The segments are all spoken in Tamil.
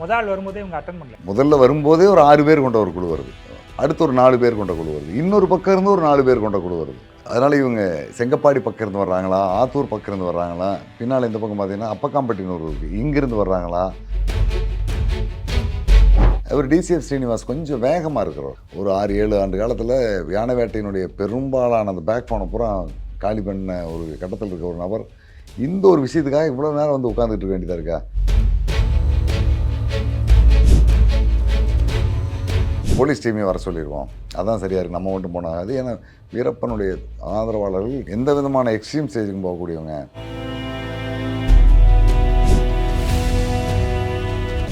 முதல் வரும்போதே இவங்க அட்டன் பண்ணல. முதல்ல வரும்போதே ஒரு ஆறு பேர் கொண்ட ஒரு குழு வருது. அடுத்து ஒரு நாலு பேர் கொண்ட குழு வருது. இன்னொரு பக்கம் இருந்து ஒரு நாலு பேர் கொண்ட குழு வருது. அதனால் இவங்க செங்கப்பாடி பக்கம் இருந்து வர்றாங்களா? ஆத்தூர் பக்கம் இருந்து வர்றாங்களா? பின்னால் இந்த பக்கம் பார்த்தீங்கன்னா அப்பக்காம்பட்டினூர் இருக்குது இங்கிருந்து வர்றாங்களா? அவர் டிசிஎஃப் ஸ்ரீனிவாஸ் கொஞ்சம் வேகமாக இருக்கிறவர். ஒரு ஆறு ஏழு ஆண்டு காலத்தில் யானை வேட்டையினுடைய பெரும்பாலான அந்த பேக் போனை பூரா காலி பண்ண ஒரு கட்டத்தில் இருக்க ஒரு நபர். இந்த ஒரு விஷயத்துக்காக இவ்வளோ நேரம் வந்து உட்காந்துட்டு இருக்க வேண்டியதாக இருக்கா? போலீஸ் டீமையும் வர சொல்லிடுவோம் அதான் சரியாக இருக்குது நம்ம மட்டும் போனாது ஏன்னா வீரப்பனுடைய ஆதரவாளர்கள் எந்த விதமான எக்ஸ்ட்ரீம் ஸ்டேஜுக்கும் போகக்கூடியவங்க.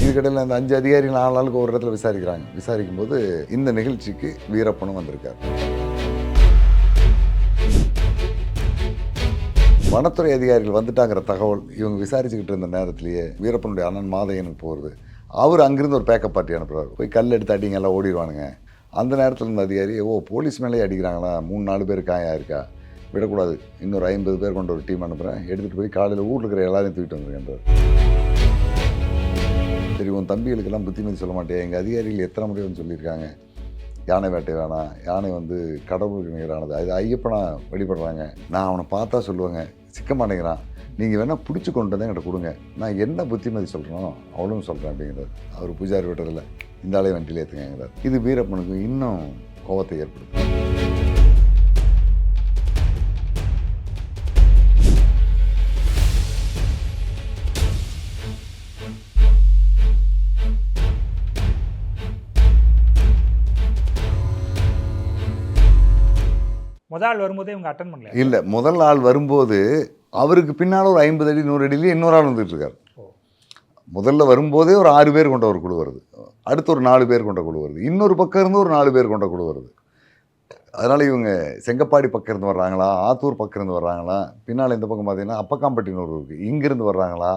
இதுக்கிடையில் இந்த அஞ்சு அதிகாரிகள் நாலு நாளுக்கு ஒரு இடத்துல விசாரிக்கிறாங்க. விசாரிக்கும் போது இந்த நிகழ்ச்சிக்கு வீரப்பனும் வந்திருக்கார். வனத்துறை அதிகாரிகள் வந்துட்டாங்கிற தகவல் இவங்க விசாரிச்சுக்கிட்டு இருந்த நேரத்திலேயே வீரப்பனுடைய அண்ணன் மாதையனுக்கு போகிறது அவர் அங்கிருந்து ஒரு பேக்கப் பார்ட்டி அனுப்புகிறார் போய் கல் எடுத்து அடிங்க எல்லாம் ஓடிடுவானுங்க. அந்த நேரத்தில் இருந்த அதிகாரி ஓ போலீஸ் மேலேயே அடிக்கிறாங்களா? மூணு நாலு பேர் காயா இருக்கா? விடக்கூடாது. இன்னொரு ஐம்பது பேர் கொண்ட ஒரு டீம் அனுப்புகிறேன் எடுத்துகிட்டு போய் காலையில் ஊரில் இருக்கிற எல்லாரையும் தூக்கிட்டு வந்துருக்கேன்றார் சரி உன் தம்பிகளுக்கெல்லாம் புத்திமதி சொல்ல மாட்டேன். எங்கள் அதிகாரிகள் எத்தனை முறை வந்து சொல்லியிருக்காங்க? யானை வேட்டை வேணாம் யானை வந்து கடவுளுக்கு நிகரானது அது ஐயப்பனா வழிபடுறாங்க நான் அவனை பார்த்தா சொல்லுவேங்க. சிக்க மாட்டேங்கிறான். நீங்கள் வேணால் பிடிச்சி கொண்டு வந்து என்கிட்ட கொடுங்க. நான் என்ன புத்திமதி சொல்கிறேனோ அவளும் சொல்கிறேன் அப்படிங்கிறார். அவர் பூஜாரி விட்டதில்ல இந்த ஆளை வண்டியில் ஏற்றுங்கிறார் இது வீரப்பனுக்கு இன்னும் கோபத்தை ஏற்படுத்தும். முதல் ஆள் வரும்போதே இவங்க அட்டன் பண்ணல இல்லை முதல் ஆள் வரும்போது அவருக்கு பின்னால் ஒரு ஐம்பது அடி நூறு அடியிலேயே இன்னொரு ஆள் வந்துட்டுருக்கார். முதல்ல வரும்போதே ஒரு ஆறு பேர் கொண்ட ஒரு குழு வருது. அடுத்து ஒரு நாலு பேர் கொண்ட குழு வருது. இன்னொரு பக்கம் இருந்து ஒரு நாலு பேர் கொண்ட குழு வருது. அதனால் இவங்க செங்கப்பாடி பக்கம் இருந்து வர்றாங்களா ஆத்தூர் பக்கம் இருந்து வர்றாங்களா பின்னால் இந்த பக்கம் பார்த்தீங்கன்னா அப்பக்காம்பட்டின்னு ஒரு இருக்குது இங்கிருந்து வர்றாங்களா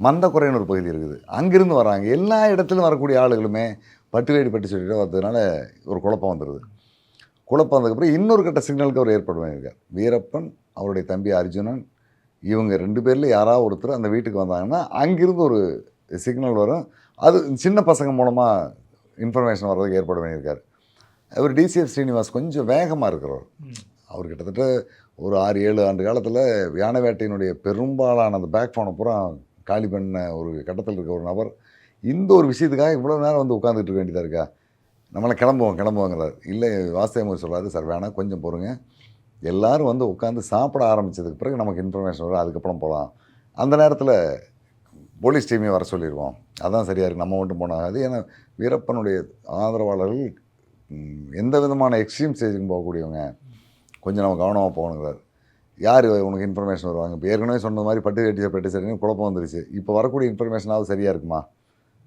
மந்தக்குறைன்னு ஒரு பகுதி இருக்குது. அங்கேருந்து வர்றாங்க. எல்லா இடத்துலையும் வரக்கூடிய ஆளுகளுமே பட்டு வேடி பட்டு சொல்லிட்டு வந்ததுனால ஒரு குழப்பம் வந்துடுது குழப்பம் வந்ததுக்கப்புறம் இன்னொரு கட்ட சிக்னலுக்கு அவர் ஏற்படுவாங்க வீரப்பன் அவருடைய தம்பி அர்ஜுனன் இவங்க ரெண்டு பேரில் யாராவது ஒருத்தர் அந்த வீட்டுக்கு வந்தாங்கன்னா அங்கிருந்து ஒரு சிக்னல் வரும். அது சின்ன பசங்க மூலமாக இன்ஃபர்மேஷன் வர்றதுக்கு ஏற்பாடு பண்ணியிருக்கார். அவர் டிசிஎஃப் ஸ்ரீனிவாஸ் கொஞ்சம் வேகமாக இருக்கிறவர். அவர் கிட்டத்தட்ட ஒரு ஆறு ஏழு ஆண்டு காலத்தில் யானை வேட்டையினுடைய பெரும்பாலான அந்த பேக் போன பூரா காலி பண்ண ஒரு கட்டத்தில் இருக்க ஒரு நபர். இந்த ஒரு விஷயத்துக்காக இவ்வளோ நேரம் வந்து உட்காந்துட்டு இருக்க வேண்டியதாக இருக்கா? நம்மளை கிளம்புவோம் கிளம்புவாங்கிறார். இல்லை வாசுதேவன் சொல்கிறாரு சார் வேணாம் கொஞ்சம் பொறுங்க. எல்லாரும் வந்து உட்காந்து சாப்பிட ஆரம்பிச்சதுக்கு பிறகு நமக்கு இன்ஃபர்மேஷன் வரும். அதுக்கப்புறம் போகலாம் அந்த நேரத்தில் போலீஸ் டீமே வர சொல்லிடுவோம் அதான் சரியாக இருக்குது நம்ம மட்டும் போனாது ஏன்னா வீரப்பனுடைய ஆதரவாளர்கள் எந்த விதமான எக்ஸ்ட்ரீம் ஸ்டேஜுக்கும் போகக்கூடியவங்க. கொஞ்சம் நம்ம கவனமாக போகணுங்கிறார். யார் உனக்கு இன்ஃபர்மேஷன் வருவாங்க? இப்போ ஏற்கனவே சொன்ன மாதிரி பட்டு கட்டி பட்டு சரின்னு குழப்பம் வந்துருச்சு. இப்போ வரக்கூடிய இன்ஃபர்மேஷனாவது சரியாக இருக்குமா?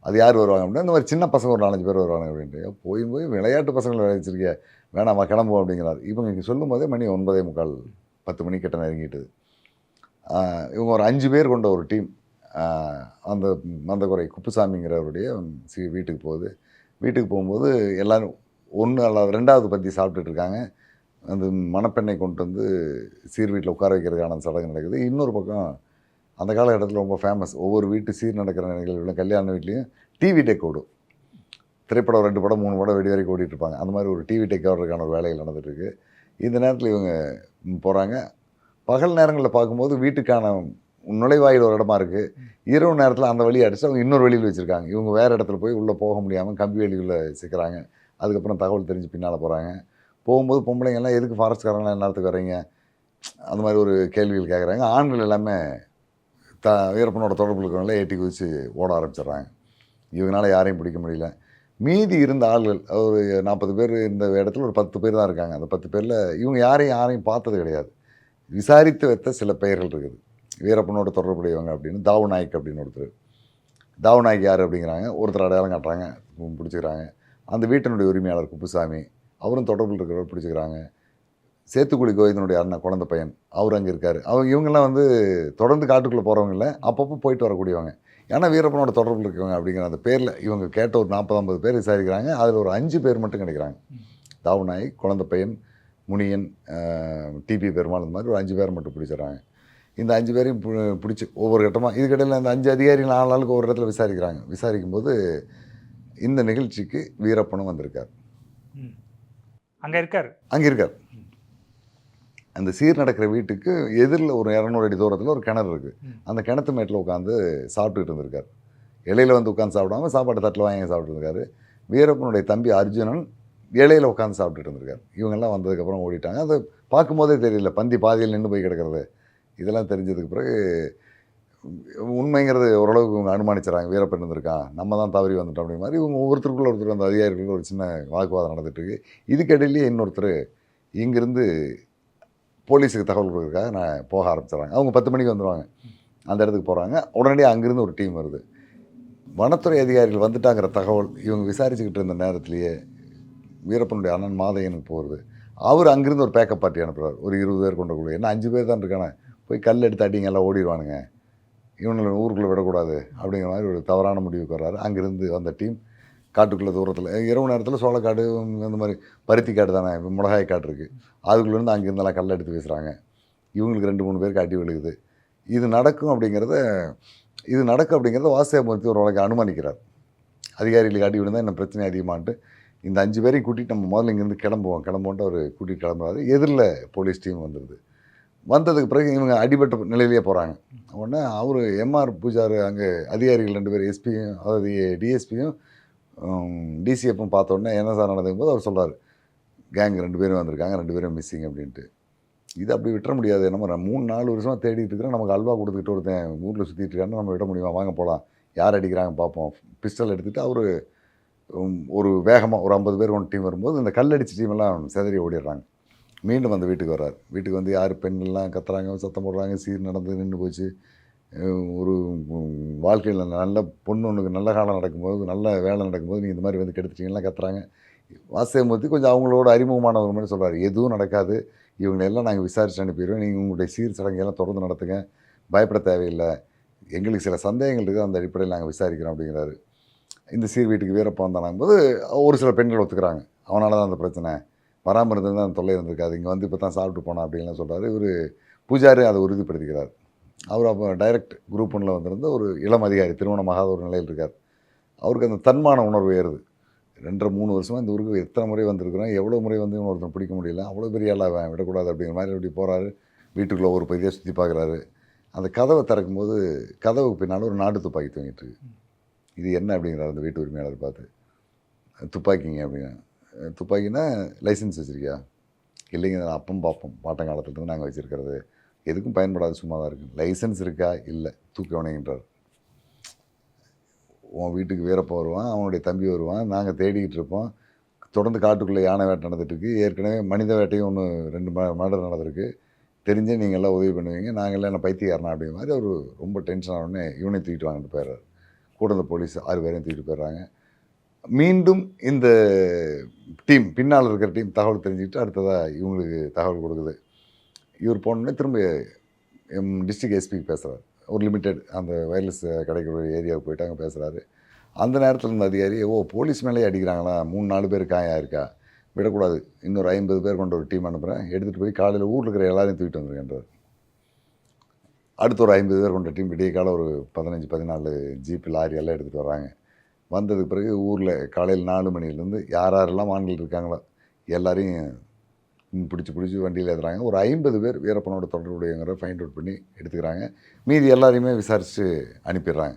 அது யார் வருவாங்க அப்படின்னா இந்த மாதிரி சின்ன பசங்க ஒரு நாலஞ்சு பேர் வருவாங்க அப்படின்ட்டு. போய் போய் விளையாட்டு பசங்களை விளையாச்சிருக்கேன் வேணாமா கிளம்புவோம் அப்படிங்கிறார். இவங்க இங்கே சொல்லும் போதே மணி ஒன்பதே முக்கால் பத்து மணி கிட்ட நெருங்கிட்டுது இவங்க ஒரு அஞ்சு பேர் கொண்ட ஒரு டீம். அந்த மந்தகுறை குப்புசாமிங்கிறவருடைய சி வீட்டுக்கு போகுது. வீட்டுக்கு போகும்போது எல்லோரும் ஒன்று அல்ல ரெண்டாவது பற்றி சாப்பிட்டுட்டு இருக்காங்க. அந்த மணப்பெண்ணை கொண்டு வந்து சீர் வீட்டில் உட்கார வைக்கிறதுக்கான சடங்கு நடக்குது. இன்னொரு பக்கம் அந்த காலகட்டத்தில் ரொம்ப ஃபேமஸ் ஒவ்வொரு வீட்டு சீர் நடக்கிற நிகழ்வுகளும் கல்யாண வீட்லேயும் டிவி டெக் ஓடும். திரைப்படம் ரெண்டு படம் மூணு படம் வெடி வரைக்கும் ஓடிட்டுருப்பாங்க அந்த மாதிரி ஒரு டிவி டேக் ஓவருக்கான ஒரு வேலைகள் நடந்துட்டு இந்த நேரத்தில் இவங்க போகிறாங்க பகல் நேரங்களில் பார்க்கும்போது வீட்டுக்கான நுழைவாயில் ஒரு இடமா இருக்குது இரவு நேரத்தில் அந்த வழியை அடித்து அவங்க இன்னொரு வழியில் வச்சுருக்காங்க. இவங்க வேறு இடத்துல போய் உள்ளே போக முடியாமல் கம்பி வேலிக்குள்ளே சிக்கிறாங்க. அதுக்கப்புறம் தகவல் தெரிஞ்சு பின்னால் போகிறாங்க போகும்போது பொம்பளைங்கெல்லாம் எதுக்கு ஃபாரஸ்ட்காரங்களாம் நேரத்துக்கு வர்றீங்க? அந்த மாதிரி ஒரு கேள்விகள் கேட்குறாங்க ஆண்கள் எல்லாமே த வீரப்பனோட தொடர்பு இருக்கிறவங்களே ஏட்டி குதித்து ஓட ஆரம்பிச்சிடுறாங்க. இவங்களால யாரையும் பிடிக்க முடியல. மீதி இருந்த ஆள்கள் ஒரு நாற்பது பேர் இருந்த இடத்துல ஒரு பத்து பேர் தான் இருக்காங்க. அந்த பத்து பேரில் இவங்க யாரையும் யாரையும் பார்த்தது கிடையாது. விசாரித்து வைத்த சில பெயர்கள் இருக்குது. வீரப்பனோட தொடர்புடையவங்க அப்படின்னு தாவு நாயக் அப்படின்னு ஒருத்தர். தாவு நாயக் யார் அப்படிங்கிறாங்க. ஒருத்தர் அடையாளம் காட்டுறாங்க பிடிச்சிக்கிறாங்க. அந்த வீட்டினுடைய உரிமையாளர் குப்புசாமி அவரும் தொடர்பில் இருக்கிறவர் பிடிச்சிக்கிறாங்க. சேத்துக்குழி கோவிந்தனுடைய அண்ணன் குழந்தை பையன் அவர் அங்கே இருக்கார். அவங்க இவங்கெல்லாம் வந்து தொடர்ந்து காட்டுக்குள்ளே போகிறவங்கள இல்லை. அப்பப்போ போயிட்டு வரக்கூடியவங்க. ஏன்னா வீரப்பனோட தொடர்பில் இருக்கவங்க அப்படிங்கிற அந்த பேரில் இவங்க கேட்ட ஒரு நாற்பது ஐம்பது பேர் விசாரிக்கிறாங்க. அதில் ஒரு அஞ்சு பேர் மட்டும் கிடைக்கிறாங்க. தாவுநாய் குழந்தை பையன் முனியன் டிபி பெருமாள் இந்த மாதிரி ஒரு அஞ்சு பேர் மட்டும் பிடிச்சிடறாங்க இந்த அஞ்சு பேரையும் பிடிச்சி ஒவ்வொரு கட்டமாக இதுக்கிடையில் இந்த அஞ்சு அதிகாரிகள் நாலு நாளுக்கு ஒரு இடத்துல விசாரிக்கிறாங்க. விசாரிக்கும் போது இந்த நிகழ்ச்சிக்கு வீரப்பனும் வந்திருக்கார். அங்க இருக்காரு? அங்கே இருக்கார். அந்த சீர் நடக்கிற வீட்டுக்கு எதிரில் ஒரு இரநூறு அடி தூரத்தில் ஒரு கிணறு இருக்குது. அந்த கிணத்து மேட்டில் உட்காந்து சாப்பிட்டுட்டு இருந்திருக்கார். இலையில வந்து உட்காந்து சாப்பிடாம சாப்பாட்டு தட்டில் வாங்கி சாப்பிட்டு இருக்காரு வீரப்பனுடைய தம்பி அர்ஜுனன் இலையில உட்காந்து சாப்பிட்டுட்டு இருந்திருக்காரு. இவங்கெல்லாம் வந்ததுக்கப்புறம் ஓடிட்டாங்க. அதை பார்க்கும்போதே தெரியல. பந்தி பாதியில் நின்று போய் கிடக்கிறது. இதெல்லாம் தெரிஞ்சதுக்கு பிறகு உண்மைங்கிறது ஓரளவுக்கு இவங்க அனுமானிச்சுறாங்க. வீரப்பன் இருந்திருக்கான் நம்ம தான் தவறி வந்துட்டோம் அப்படிங்கிற மாதிரி இவங்க ஒவ்வொருத்தருக்குள்ள ஒருத்தர் அந்த அதிகாரிகளுக்கு ஒரு சின்ன வாக்குவாதம் நடந்துட்டு இருக்கு. இதுக்கிடையிலேயே இன்னொருத்தர் இங்கிருந்து போலீஸுக்கு தகவல் கொடுக்குறதுக்காக நான் போக ஆரம்பிச்சிடுறாங்க. அவங்க பத்து மணிக்கு வந்துடுவாங்க அந்த இடத்துக்கு போகிறாங்க உடனடியாக அங்கேருந்து ஒரு டீம் வருது. வனத்துறை அதிகாரிகள் வந்துட்டாங்கிற தகவல் இவங்க விசாரிச்சுக்கிட்டு இருந்த நேரத்திலேயே வீரப்பனுடைய அண்ணன் மாதையனுக்கு போகிறது அவர் அங்கேருந்து ஒரு பேக்கப் பார்ட்டி அனுப்புகிறார் ஒரு இருபது பேர் கொண்ட குழு என்ன அஞ்சு பேர் தான் இருக்கானே? போய் கல் எடுத்து அடிங்க எல்லாம் ஓடிடுவானுங்க. இவங்களை ஊருக்குள்ளே விடக்கூடாது அப்படிங்கிற மாதிரி ஒரு தவறான முடிவுக்கு வர்றாரு. அங்கேருந்து வந்த டீம் காட்டுக்குள்ளே தூரத்தில். இரவு நேரத்தில் சோளக்காடு அந்த மாதிரி பருத்தி காடு தானே மிளகாய் காடு இருக்குது அதுக்குள்ளேருந்து அங்கேருந்தெல்லாம் கல் எடுத்து வீசுகிறாங்க இவங்களுக்கு ரெண்டு மூணு பேருக்கு அடி விழுகுது. இது நடக்கும் அப்படிங்கிறத இது நடக்கும் அப்படிங்கிறத வாசியமூர்த்தி ஒரு வழக்கு அனுமானிக்கிறார். அதிகாரிகளுக்கு காட்டி விழுந்தால் இன்னும் பிரச்சனை அதிகமான்ட்டு இந்த அஞ்சு பேரையும் கூட்டிகிட்டு நம்ம முதல்ல இங்கேருந்து கிளம்புவோம். கிளம்புவோன்ட்டு அவர் கூட்டிகிட்டு கிளம்புறாரு. எதிரில் போலீஸ் டீம் வந்துடுது வந்ததுக்கு பிறகு இவங்க அடிபட்ட நிலையிலேயே போகிறாங்க உடனே அவர் எம்ஆர் பூஜார் அங்கே அதிகாரிகள் ரெண்டு பேர் எஸ்பியும் அதாவது டிஎஸ்பியும் டிசிஎஃப்பும் பார்த்தோன்னே என்ன சார் நடந்துக்கும் போது அவர் சொல்கிறார் கேங் ரெண்டு பேரும் வந்திருக்காங்க ரெண்டு பேரும் மிஸ்ஸிங் அப்படின்ட்டு. இது அப்படி விட்டுற முடியாது. நம்ம மூணு நாலு வருஷமாக தேடிட்டு இருக்கிறோம். நமக்கு அல்வா கொடுத்துக்கிட்டு ஒருத்தன் ஊரில் சுற்றிட்டு இருக்கான்னு நம்ம விட முடியுமா? வாங்க போகலாம் யார் அடிக்கிறாங்க பார்ப்போம். பிஸ்டல் எடுத்துகிட்டு அவர் ஒரு வேகமாக ஒரு ஐம்பது பேர் ஒன்று டீம் வரும்போது இந்த கல்லடிச்சு டீம் எல்லாம் செதறி ஓடிடுறாங்க. மீண்டும் அந்த வீட்டுக்கு வர்றார். வீட்டுக்கு வந்து யார் பெண்கள்லாம் கத்துறாங்க சத்தம் போடுறாங்க சீர் நடந்து நின்று போச்சு. ஒரு வாழ்க்கையில் நல்ல பொண்ணு ஒன்றுக்கு நல்ல காலம் நடக்கும்போது நல்ல வேலை நடக்கும்போது நீங்கள் இந்த மாதிரி வந்து கெடுத்துட்டீங்கன்னா கத்துறாங்க. வாசியமூர்த்தி கொஞ்சம் அவங்களோட அறிமுகமானவர் மாதிரி சொல்கிறார் எதுவும் நடக்காது. இவங்களெல்லாம் நாங்கள் விசாரித்து அனுப்பிடுவோம் நீங்கள் உங்களுடைய சீர் சடங்கையெல்லாம் தொடர்ந்து நடத்துங்க. பயப்பட தேவையில்லை. எங்களுக்கு சில சந்தேகங்கள் இருக்குது. அந்த அடிப்படையில் நாங்கள் விசாரிக்கிறோம் அப்படிங்கிறாரு. இந்த சீர் வீட்டுக்கு வீரப்பா வந்தானாங்க போது ஒரு சில பெண்கள் ஒத்துக்கிறாங்க. அவனால தான் அந்த பிரச்சனை. வராமல் இருந்தது அந்த தொல்லை இருந்திருக்காது. இங்கே வந்து இப்போ தான் சாப்பிட்டு போனான் அப்படின்லாம் சொல்கிறாரு இவர் பூஜாரி அதை உறுதிப்படுத்திக்கிறார். அவர் அப்போ டைரக்ட் குரூப் ஒன்றில் வந்திருந்த ஒரு இளம் அதிகாரி திருமணமாகாத ஒரு நிலையில் இருக்கார். அவருக்கு அந்த தன்மான உணர்வு ஏறுது. ரெண்டரை மூணு வருஷமாக இந்த ஊருக்கு எத்தனை முறை வந்திருக்கிறோம் எவ்வளோ முறை வந்து ஒருத்தன் பிடிக்க முடியல அவ்வளோ பெரிய ஆளாக அவன் விடக்கூடாது அப்படிங்கிற மாதிரி அப்படி போகிறாரு வீட்டுக்குள்ளே ஒரு பகுதியாக சுற்றி பார்க்குறாரு அந்த கதவை திறக்கும்போது கதவுக்கு பின்னால் ஒரு நாட்டு துப்பாக்கி தூங்கிட்டு இருக்கு. இது என்ன அப்படிங்கிறார் அந்த வீட்டு உரிமையாளர் பார்த்து. துப்பாக்கிங்க அப்படின்னா துப்பாக்கினா லைசன்ஸ் வச்சுருக்கியா? இல்லைங்க அப்பம் பார்ப்போம். பாட்டங்காலத்துலேருந்து நாங்கள் வச்சுருக்கிறது. எதுக்கும் பயன்படாது சும்மா தான் இருக்கு லைசன்ஸ் இருக்கா? இல்லை. தூக்கவனைன்றார் உன் வீட்டுக்கு வீரப்பா வருவான் அவனுடைய தம்பி வருவான் நாங்கள் தேடிக்கிட்டு இருப்போம். தொடர்ந்து காட்டுக்குள்ளே யானை வேட்டை நடந்துட்டுருக்கு. ஏற்கனவே மனித வேட்டையும் ஒன்று ரெண்டு மர்டர் நடந்திருக்கு. தெரிஞ்சே நீங்கள் எல்லாம் உதவி பண்ணுவீங்க. நாங்கள்லாம் என்ன பைத்தியக்காரனா அப்படிங்கிற மாதிரி அவர் ரொம்ப டென்ஷன் ஆனோடனே இவனை தூக்கிட்டு வாங்கிட்டு போயிடுறாரு. கூட இந்த போலீஸ் ஆறு பேரையும் தூக்கிட்டு போயிடுறாங்க. மீண்டும் இந்த டீம் பின்னால் இருக்கிற டீம் தகவல் தெரிஞ்சுக்கிட்டு அடுத்ததாக இவங்களுக்கு தகவல் கொடுக்குது. இவர் போனோடனே திரும்ப எம் டிஸ்ட்ரிக்ட் எஸ்பிக்கு பேசுகிறார் ஒரு லிமிட்டெட் அந்த வயர்லெஸ் கிடைக்கிற ஏரியாவுக்கு போயிட்டு அங்கே பேசுகிறாரு அந்த நேரத்தில் இருந்த அதிகாரி ஓ போலீஸ் மேலேயே அடிக்கிறாங்களா? மூணு நாலு பேர் காயா இருக்கா? விடக்கூடாது. இன்னொரு ஐம்பது பேர் கொண்ட ஒரு டீம் அனுப்புகிறேன் எடுத்துகிட்டு போய் காலையில் ஊரில் இருக்கிற எல்லாரையும் தூக்கிட்டு வந்துருக்கேன்றார் அடுத்த ஒரு ஐம்பது பேர் கொண்ட டீம் விடிய காலம் ஒரு பதினஞ்சு பதினாலு ஜீப்பு லாரி எல்லாம் எடுத்துகிட்டு வராங்க வந்ததுக்கு பிறகு ஊரில் காலையில் நாலு மணிலேருந்து யார் யாரெல்லாம் ஆண்கள் இருக்காங்களோ எல்லாரையும் பிடிச்சி பிடிச்சி வண்டியில் ஏற்றுறாங்க ஒரு ஐம்பது பேர் வீரப்பனோட தொடர்புடையங்கிற ஃபைண்ட் அவுட் பண்ணி எடுத்துக்கிறாங்க. மீதி எல்லாரையுமே விசாரித்து அனுப்பிடுறாங்க.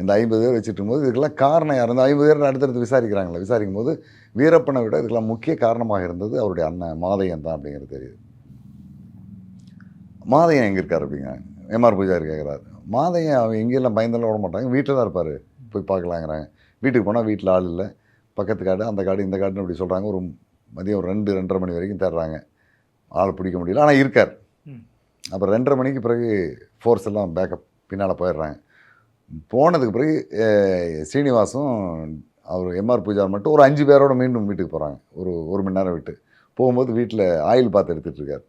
இந்த ஐம்பது பேர் வச்சுட்டு இருக்கும்போது இதுக்கெல்லாம் காரணம் யார்? இந்த ஐம்பது பேர் அடுத்தடுத்து விசாரிக்கிறாங்களே. விசாரிக்கும் போது வீரப்பனை விட இதுக்கெல்லாம் முக்கிய காரணமாக இருந்தது அவருடைய அண்ணன் மாதையன் தான் அப்படிங்கிறது தெரியுது. மாதையன் எங்கே இருக்கார் அப்படிங்க? எம்ஆர் பூஜாரி கேட்குறாரு மாதையன் அவன் எங்கேயெல்லாம் பயந்தெல்லாம் விட மாட்டாங்க. வீட்டில் தான் இருப்பார். போய் பார்க்கலாங்கிறாங்க. வீட்டுக்கு போனால் வீட்டில் ஆள் இல்லை. பக்கத்து காடு அந்த காடு இந்த காடுன்னு அப்படி சொல்கிறாங்க ஒரு மதியம் ஒரு ரெண்டு ரெண்டரை மணி வரைக்கும் தேடுறாங்க. ஆள் பிடிக்க முடியல. ஆனால் இருக்கார். அப்புறம் ரெண்டரை மணிக்கு பிறகு ஃபோர்ஸ் எல்லாம் பேக்கப் பின்னால் போயிடுறாங்க. போனதுக்கு பிறகு ஸ்ரீனிவாசும் அவர் எம்ஆர் பூஜார் மட்டும் ஒரு அஞ்சு பேரோட மீண்டும் வீட்டுக்கு போகிறாங்க ஒரு ஒரு மணி நேரம் விட்டு. போகும்போது வீட்டில் ஆயில் பாத்து எடுத்துகிட்டு இருக்காரு.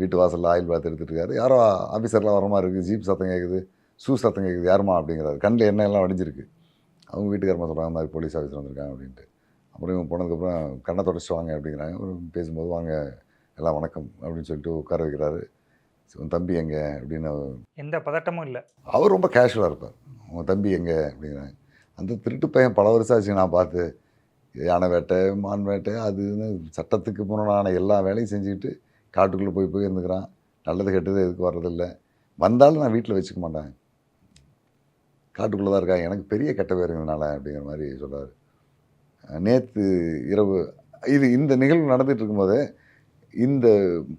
வீட்டு வாசலில் ஆயில் பாத்து எடுத்துகிட்டு இருக்காரு. யாரோ ஆஃபீஸர்லாம் வர மாதிரி இருக்குது. ஜீப் சத்தம் கேட்குது ஷூ சத்தம் கேட்குது யாருமா அப்படிங்கிறாரு. கண்ணில் எண்ணெய் எல்லாம் வடிஞ்சிருக்கு. அவங்க வீட்டுக்காரமா சொல்கிறாங்க மாதிரி போலீஸ் ஆஃபீஸர் வந்திருக்காங்க அப்படின்ட்டு. அப்புறம் இவங்க போனதுக்கப்புறம் கண்ணை தொடச்சிட்டு வாங்க அப்படிங்கிறாங்க. அப்புறம் பேசும்போது வாங்க எல்லாம் வணக்கம் அப்படின்னு சொல்லிட்டு உட்கார வைக்கிறாரு. உன் தம்பி எங்க? அப்படின்னு எந்த பதட்டமும் இல்லை. அவர் ரொம்ப கேஷுவலாக இருப்பார். உங்கள் தம்பி எங்கே? அப்படின்னு அந்த திருட்டு பையன் பல வருஷம் ஆச்சு நான் பார்த்து. யானை வேட்டை மான் வேட்டை அது இதுன்னு சட்டத்துக்கு முரணான எல்லா வேலையும் செஞ்சுக்கிட்டு காட்டுக்குள்ளே போய் போய் இருந்துக்கிறான். நல்லது கெட்டது எதுக்கு வர்றதில்ல. வந்தாலும் நான் வீட்டில் வச்சுக்க மாட்டேன். காட்டுக்குள்ளே தான் இருக்கா எனக்கு பெரிய கெட்ட பேருங்கனால அப்படிங்கிற மாதிரி சொல்றாரு. நேற்று இரவு இது இந்த நிகழ்வு நடந்துகிட்டு இருக்கும்போது இந்த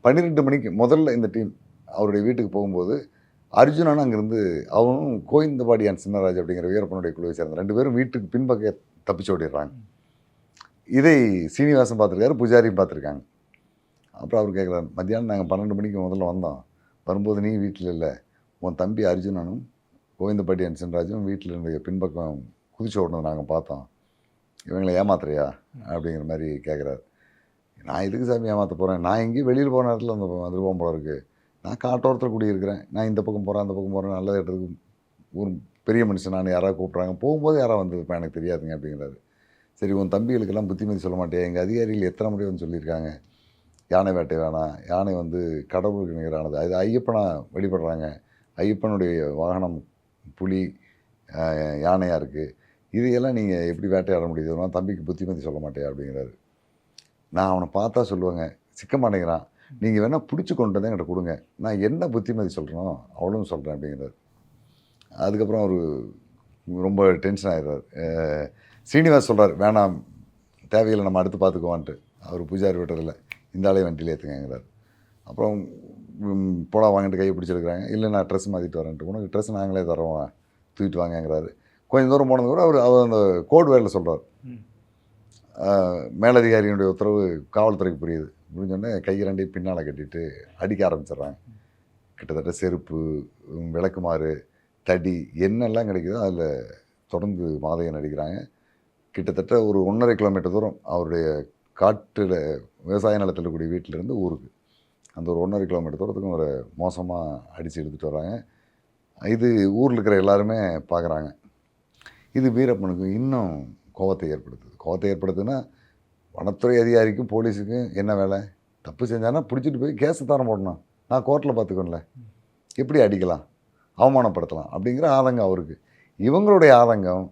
பன்னிரெண்டு மணிக்கு முதல்ல இந்த டீம் அவருடைய வீட்டுக்கு போகும்போது அர்ஜுனான அங்கேருந்து அவனும் கோவிந்தபாடியான் சின்னராஜ் அப்படிங்கிற வீரப்பனுடைய குழுவை சேர்ந்த ரெண்டு பேரும் வீட்டுக்கு பின்பக்க தப்பிச்சு ஓடிடுறாங்க. இதை சீனிவாசன் பார்த்துருக்காரு பூஜாரியும் பார்த்துருக்காங்க. அப்புறம் அவர் கேட்குறாரு மத்தியானம் நாங்கள் பன்னெண்டு மணிக்கு முதல்ல வந்தோம். வரும்போது நீ வீட்டில் இல்லை. உன் தம்பி அர்ஜுனனும் கோவிந்தபாடியான் சின்னராஜும் வீட்டில் இருந்த பின்பக்கம் குதிச்சு ஓடினதை நாங்கள் பார்த்தோம். இவங்களை ஏமாத்துறியா? அப்படிங்கிற மாதிரி கேட்குறாரு நான் எதுக்கு சாமி ஏமாற்ற போகிறேன் நான் எங்கேயும் வெளியில் போகிற நேரத்தில் அந்த வந்துருவோம் போல இருக்குது நான் காட்டோரத்தில் குடியிருக்கிறேன். நான் இந்த பக்கம் போகிறேன் அந்த பக்கம் போகிறேன் நல்ல இடத்துக்கு ஒரு பெரிய மனுஷன் நான் யாராவது கூப்பிட்றாங்க. போகும்போது யாராவது வந்ததுப்பா எனக்கு தெரியாதுங்க அப்படிங்கிறாரு. சரி உன் தம்பிகளுக்கெல்லாம் புத்திமதி சொல்ல மாட்டேன் எங்கள் அதிகாரிகள் எத்தனை முறை வந்து சொல்லியிருக்காங்க? யானை வேட்டை வேணாம் யானை வந்து கடவுளுக்கு நிகரானது. அது ஐயப்பனா வழிபடுறாங்க ஐயப்பனுடைய வாகனம் புலி யானையாக இருக்குது இதையெல்லாம் நீங்கள் எப்படி வேட்டையாட முடியுது? நான் தம்பிக்கு புத்திமதி சொல்ல மாட்டேன் அப்படிங்கிறாரு. நான் அவனை பார்த்தா சொல்லுவேங்க. சிக்க மாட்டேங்கிறான். நீங்கள் வேணால் பிடிச்சி கொண்டு வந்து என்கிட்ட கொடுங்க. நான் என்ன புத்திமதி சொல்கிறனோ அவ்வளோன்னு சொல்கிறேன் அப்படிங்கிறார். அதுக்கப்புறம் அவர் ரொம்ப டென்ஷன் ஆயிடுறார். சீனிவாஸ் ஸ்ரீனிவாஸ் சொல்கிறார் வேணாம் தேவையில்லை நம்ம அடுத்து பார்த்துக்குவான்ட்டு அவர் பூஜாரி விட்டுறதில்ல இந்த ஆளையும் வண்டியில் ஏற்றுங்கிறார் அப்புறம் ம், போடா வாங்கிட்டு கையை பிடிச்சிருக்கிறாங்க இல்லை நான் ட்ரெஸ் மாற்றிட்டு வரேன்ட்டு. உனக்கு ட்ரெஸ் நாங்களே தரோம் தூக்கிட்டு வாங்கங்கிறாரு. கொஞ்சம் தூரம் போனது கூட அவர் அவர் அந்த கோட் வேரில் சொல்கிறார். மேலதிகாரியினுடைய உத்தரவு காவல்துறைக்கு புரியுது. புரிஞ்சோடனே கை ரெண்டையும் பின்னால் கட்டிட்டு அடிக்க ஆரம்பிச்சிடுறாங்க. கிட்டத்தட்ட செருப்பு விளக்குமாறு தடி என்னெல்லாம் கிடைக்குதோ அதில் தொடர்ந்து மாதையன் அடிக்கிறாங்க கிட்டத்தட்ட ஒரு ஒன்றரை கிலோமீட்டர் தூரம் அவருடைய காட்டில் விவசாய நிலத்தில் இருக்கக்கூடிய வீட்டிலேருந்து ஊருக்கு. அந்த ஒரு ஒன்றரை கிலோமீட்டர் தூரத்துக்கும் ஒரு மோசமாக அடித்து எடுத்துகிட்டு வராங்க இது ஊரில் இருக்கிற எல்லாருமே பார்க்குறாங்க இது வீரப்பனுக்கு இன்னும் கோபத்தை ஏற்படுத்துது. கோபத்தை ஏற்படுத்துனா வனத்துறை அதிகாரிக்கும் போலீஸுக்கும் என்ன வேலை? தப்பு செஞ்சானா பிடிச்சிட்டு போய் கேஸை தரம் போடணும். நான் கோர்ட்டில் பார்த்துக்கோன்ல எப்படி அடிக்கலாம்? அவமானப்படுத்தலாம் அப்படிங்கிற ஆதங்கம் அவருக்கு. இவங்களுடைய ஆதங்கம்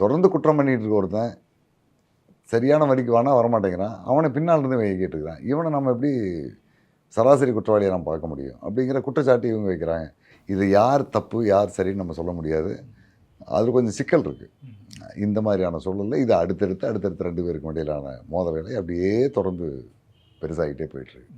தொடர்ந்து குற்றம் பண்ணிகிட்டு இருக்க ஒருத்தன் சரியான வரிக்கு வானா வரமாட்டேங்கிறான். அவனை பின்னால் இருந்து வைக்க கேட்டுக்கிறான் இவனை நம்ம எப்படி சராசரி குற்றவாளியை நம்ம பார்க்க முடியும்? அப்படிங்கிற குற்றச்சாட்டு இவங்க வைக்கிறாங்க. இது யார் தப்பு யார் சரின்னு நம்ம சொல்ல முடியாது. அதில் கொஞ்சம் சிக்கல் இருக்குது இந்த மாதிரியான சூழலில் இது அடுத்தடுத்து அடுத்தடுத்து ரெண்டு பேருக்கு இடையிலான மோதல்களை அப்படியே தொடர்ந்து பெருசாகிட்டே போயிட்டுருக்கு